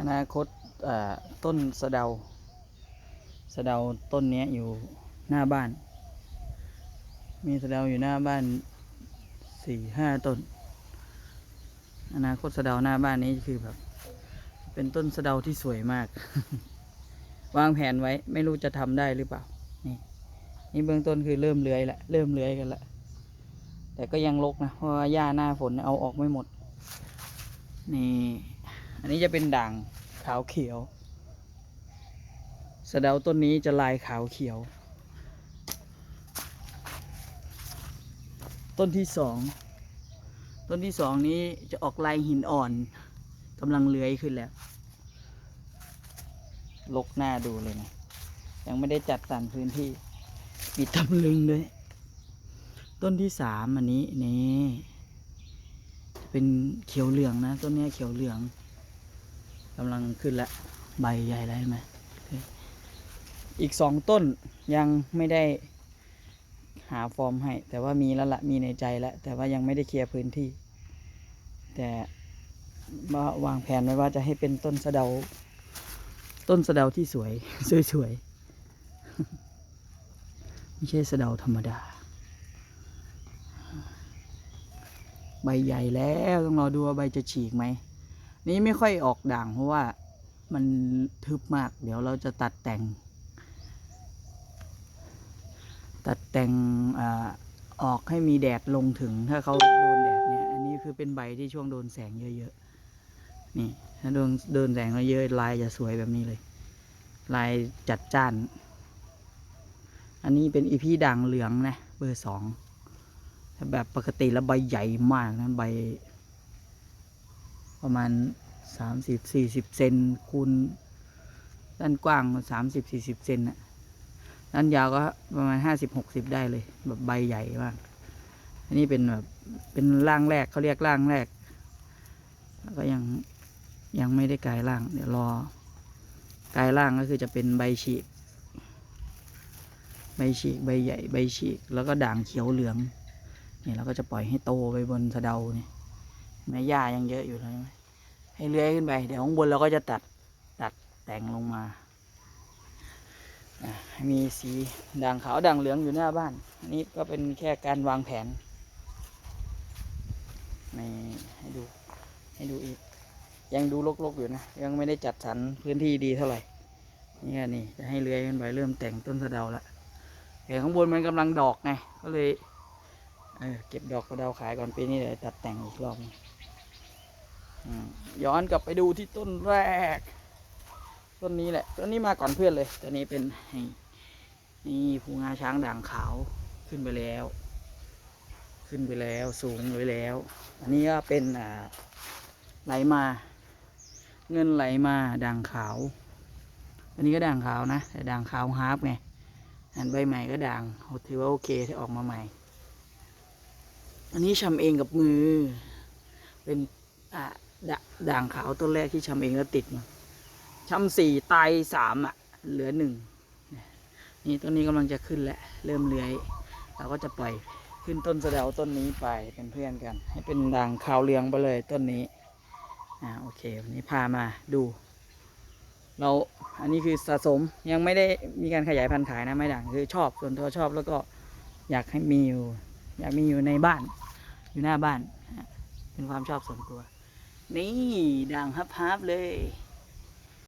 อนาคตต้นสะเดา สะเดาต้นนี้อยู่หน้าบ้าน มีสะเดาอยู่หน้าบ้านสี่ห้าต้น อนาคตสะเดาหน้าบ้านนี้คือแบบ เป็นต้นสะเดาที่สวยมาก วางแผนไว้ไม่รู้จะทำได้หรือเปล่า นี่ นี่เบื้องต้นคือเริ่มเลื้อยละเริ่มเลื้อยกันละแต่ก็ยังรกนะเพราะว่าหญ้าหน้าฝนเอาออกไม่หมด นี่ อันนี้จะเป็นด่างขาวเขียวสะเดาต้นนี้จะลายขาวเขียว ต้นที่สองต้นที่สองนี้จะออกลายหินอ่อนกำลังเลื้อยขึ้นแล้วลกหน้าดูเลยนะยังไม่ได้จัดสรรพื้นที่ มีตำลึงด้วย ต้นที่สามอันนี้นี่เป็นเขียวเหลืองนะ ต้นนี้เขียวเหลือง กำลังขึ้นแล้วใบใหญ่แล้วเห็นไหมอีกสองต้นยังไม่ได้หาฟอร์มให้ แต่ว่ามีแล้วละมีในใจแล้ว แต่ว่ายังไม่ได้เคลียร์พื้นที่ แต่ว่าวางแผนไว้ว่าจะให้เป็นต้นสะเดา ต้นสะเดาที่สวย สวยๆไม่ใช่สะเดาธรรมดา ใบใหญ่แล้วต้องรอดูว่าใบจะฉีกไหม นี้ไม่ค่อยออกด่างเพราะว่ามันทึบมาก เดี๋ยวเราจะตัดแต่ง ตัดแต่งอออกให้มีแดดลงถึงถ้าเขาโดนแดดเนี่ย อันนี้คือเป็นใบที่ช่วงโดนแสงเยอะๆ นี่ ถ้าโดนโดนแสงเยอะลายจะสวยแบบนี้เลย ลายจัดจ้าน อันนี้เป็นอีพีด่างเหลืองนะเบอร์สองถ้าแบบปกติแล้วใบใหญ่มากนะใบ ประมาณสามสิบสี่สิบเซนคูณด้านกว้างสามสิบสี่สิบเซนน่ะด้านยาวก็ประมาณห้าสิบหกสิบได้เลย แบบใบใหญ่มากอันนี้เป็นแบบเป็นร่างแรกเขาเรียกร่างแรก แล้วก็ยังยังไม่ได้กลายร่าง เดี๋ยวรอกลายร่างก็คือจะเป็นใบฉีก ใบฉีกใบใหญ่ใบฉีก แล้วก็ด่างเขียวเหลืองนี่เราก็จะปล่อยให้โตไปบนสะเดาเนี่ยแม่หญ้ายังเยอะอยู่เลย ให้เลื้อยขึ้นไป เดี๋ยวข้างบนเราก็จะตัดตัดแต่งลงมาให้มีสีด่างขาวด่างเหลืองอยู่หน้าบ้าน อันนี้ก็เป็นแค่การวางแผนนี่ให้ดูให้ดูอีก ยังดูรกๆอยู่นะ ยังไม่ได้จัดสรรพื้นที่ดีเท่าไหร่ นี่ก็นี่จะให้เลื้อยขึ้นไปเริ่มแต่งต้นสะเดาละเห็นข้างบนมันกำลังดอกไง ก็เลยเเก็บดอกสะเดาขายก่อนปีนี้เดี๋ยวตัดแต่งอีกรอบนึง ย้อนกลับไปดูที่ต้นแรก ต้นนี้แหละต้นนี้มาก่อนเพื่อนเลยต้นนี้เป็นนี่ภูงาช้างด่างขาวขึ้นไปแล้ว ขึ้นไปแล้วสูงไวแล้ว อันนี้ก็เป็นอ่าไหลมา เงินไหลมาด่างขาว อันนี้ก็ด่างขาวนะ แต่ด่างขาวฮาร์ปไงอันใบใหม่ก็ด่างถือว่าโอเคที่ออกมาใหม่ อันนี้ชำเองกับมือ เป็นอ่า ด่างขาวต้นแรกที่ชำเองแล้วติดมาชำสี่ตายสามอะ เหลือหนึ่งนี่ต้นนี้กำลังจะขึ้นแล้วเริ่มเลื้อยเราก็จะปล่อยขึ้นต้นสะเดาต้นนี้ไปเป็นเพื่อนกัน ให้เป็นด่างขาวเหลืองไปเลยต้นนี้อ่าโอเควันนี้พามาดู เราอันนี้คือสะสมยังไม่ได้มีการขยายพันธุ์ขายนะไม่ด่างคือชอบส่วนตัวชอบแล้วก็อยากให้มีอยู่ อยากมีอยู่ในบ้านอยู่หน้าบ้าน เป็นความชอบส่วนตัว นี่ด่างฮับฮับเลย